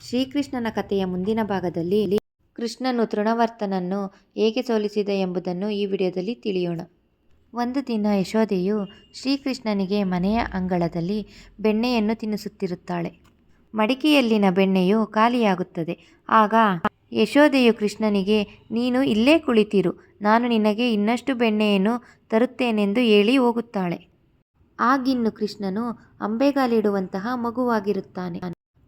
ಶ್ರೀಕೃಷ್ಣನ ಕಥೆಯ ಮುಂದಿನ ಭಾಗದಲ್ಲಿ ಕೃಷ್ಣನು ತೃಣವರ್ತನನ್ನು ಹೇಗೆ ಸೋಲಿಸಿದ ಎಂಬುದನ್ನು ಈ ವಿಡಿಯೋದಲ್ಲಿ ತಿಳಿಯೋಣ. ಒಂದು ದಿನ ಯಶೋದೆಯು ಶ್ರೀಕೃಷ್ಣನಿಗೆ ಮನೆಯ ಅಂಗಳದಲ್ಲಿ ಬೆಣ್ಣೆಯನ್ನು ತಿನ್ನಿಸುತ್ತಿರುತ್ತಾಳೆ. ಮಡಿಕೆಯಲ್ಲಿನ ಬೆಣ್ಣೆಯು ಖಾಲಿಯಾಗುತ್ತದೆ. ಆಗ ಯಶೋದೆಯು ಕೃಷ್ಣನಿಗೆ, ನೀನು ಇಲ್ಲೇ ಕುಳಿತಿರು. ನಾನು ನಿನಗೆ ಇನ್ನಷ್ಟು ಬೆಣ್ಣೆಯನ್ನು ತರುತ್ತೇನೆಂದು ಹೇಳಿ ಹೋಗುತ್ತಾಳೆ. ಆಗಿನ್ನು ಕೃಷ್ಣನು ಅಂಬೆಗಾಲಿಡುವಂತಹ ಮಗುವಾಗಿರುತ್ತಾನೆ.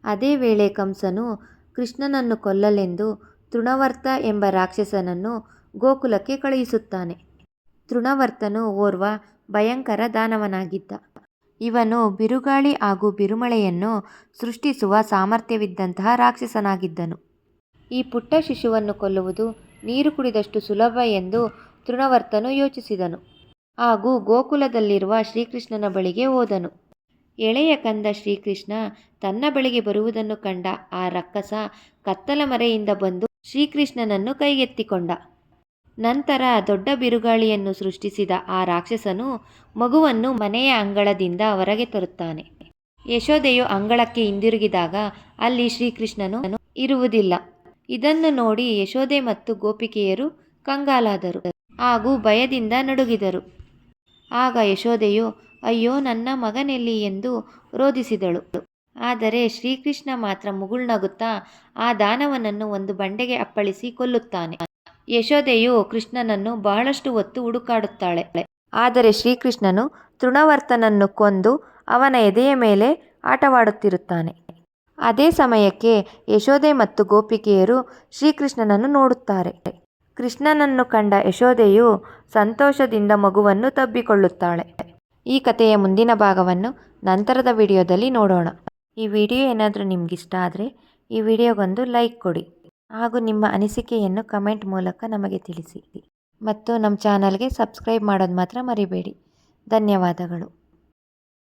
ಅದೇ ವೇಳೆ ಕಂಸನು ಕೃಷ್ಣನನ್ನು ಕೊಲ್ಲಲೆಂದು ತೃಣವರ್ತ ಎಂಬ ರಾಕ್ಷಸನನ್ನು ಗೋಕುಲಕ್ಕೆ ಕಳುಹಿಸುತ್ತಾನೆ. ತೃಣವರ್ತನು ಓರ್ವ ಭಯಂಕರ ದಾನವನಾಗಿದ್ದ. ಇವನು ಬಿರುಗಾಳಿ ಹಾಗೂ ಬಿರುಮಳೆಯನ್ನು ಸೃಷ್ಟಿಸುವ ಸಾಮರ್ಥ್ಯವಿದ್ದಂತಹ ರಾಕ್ಷಸನಾಗಿದ್ದನು. ಈ ಪುಟ್ಟ ಶಿಶುವನ್ನು ಕೊಲ್ಲುವುದು ನೀರು ಕುಡಿದಷ್ಟು ಸುಲಭ ಎಂದು ತೃಣವರ್ತನು ಯೋಚಿಸಿದನು. ಹಾಗೂ ಗೋಕುಲದಲ್ಲಿರುವ ಶ್ರೀಕೃಷ್ಣನ ಬಳಿಗೆ ಹೋದನು. ಎಳೆಯ ಕಂದ ಶ್ರೀಕೃಷ್ಣ ತನ್ನ ಬಳಿಗೆ ಬರುವುದನ್ನು ಕಂಡ ಆ ರಕ್ಕಸ ಕತ್ತಲ ಮರೆಯಿಂದ ಬಂದು ಶ್ರೀಕೃಷ್ಣನನ್ನು ಕೈಗೆತ್ತಿಕೊಂಡ. ನಂತರ ದೊಡ್ಡ ಬಿರುಗಾಳಿಯನ್ನು ಸೃಷ್ಟಿಸಿದ ಆ ರಾಕ್ಷಸನು ಮಗುವನ್ನು ಮನೆಯ ಅಂಗಳದಿಂದ ಹೊರಗೆ ತರುತ್ತಾನೆ. ಯಶೋದೆಯು ಅಂಗಳಕ್ಕೆ ಹಿಂದಿರುಗಿದಾಗ ಅಲ್ಲಿ ಶ್ರೀಕೃಷ್ಣನು ಇರುವುದಿಲ್ಲ. ಇದನ್ನು ನೋಡಿ ಯಶೋದೆ ಮತ್ತು ಗೋಪಿಕೆಯರು ಕಂಗಾಲಾದರು ಹಾಗೂ ಭಯದಿಂದ ನಡುಗಿದರು. ಆಗ ಯಶೋದೆಯು ಅಯ್ಯೋ, ನನ್ನ ಮಗನೆಲ್ಲಿ ಎಂದು ರೋಧಿಸಿದಳು. ಆದರೆ ಶ್ರೀಕೃಷ್ಣ ಮಾತ್ರ ಮುಗುಳ್ನಗುತ್ತಾ ಆ ದಾನವನನ್ನು ಒಂದು ಬಂಡೆಗೆ ಅಪ್ಪಳಿಸಿ ಕೊಲ್ಲುತ್ತಾನೆ. ಯಶೋದೆಯು ಕೃಷ್ಣನನ್ನು ಬಹಳಷ್ಟು ಹೊತ್ತು ಹುಡುಕಾಡುತ್ತಾಳೆ. ಆದರೆ ಶ್ರೀಕೃಷ್ಣನು ತೃಣವರ್ತನನ್ನು ಕೊಂದು ಅವನ ಎದೆಯ ಮೇಲೆ ಆಟವಾಡುತ್ತಿರುತ್ತಾನೆ. ಅದೇ ಸಮಯಕ್ಕೆ ಯಶೋದೆ ಮತ್ತು ಗೋಪಿಕೆಯರು ಶ್ರೀಕೃಷ್ಣನನ್ನು ನೋಡುತ್ತಾರೆ. ಕೃಷ್ಣನನ್ನು ಕಂಡ ಯಶೋದೆಯು ಸಂತೋಷದಿಂದ ಮಗುವನ್ನು ತಬ್ಬಿಕೊಳ್ಳುತ್ತಾಳೆ. ಈ ಕಥೆಯ ಮುಂದಿನ ಭಾಗವನ್ನು ನಂತರದ ವಿಡಿಯೋದಲ್ಲಿ ನೋಡೋಣ. ಈ ವಿಡಿಯೋ ಏನಾದರೂ ನಿಮಗಿಷ್ಟ ಆದರೆ ಈ ವಿಡಿಯೋಗೊಂದು ಲೈಕ್ ಕೊಡಿ ಹಾಗೂ ನಿಮ್ಮ ಅನಿಸಿಕೆಯನ್ನು ಕಮೆಂಟ್ ಮೂಲಕ ನಮಗೆ ತಿಳಿಸಿ. ಮತ್ತು ನಮ್ಮ ಚಾನಲ್ಗೆ ಸಬ್ಸ್ಕ್ರೈಬ್ ಮಾಡೋದು ಮಾತ್ರ ಮರಿಬೇಡಿ. ಧನ್ಯವಾದಗಳು.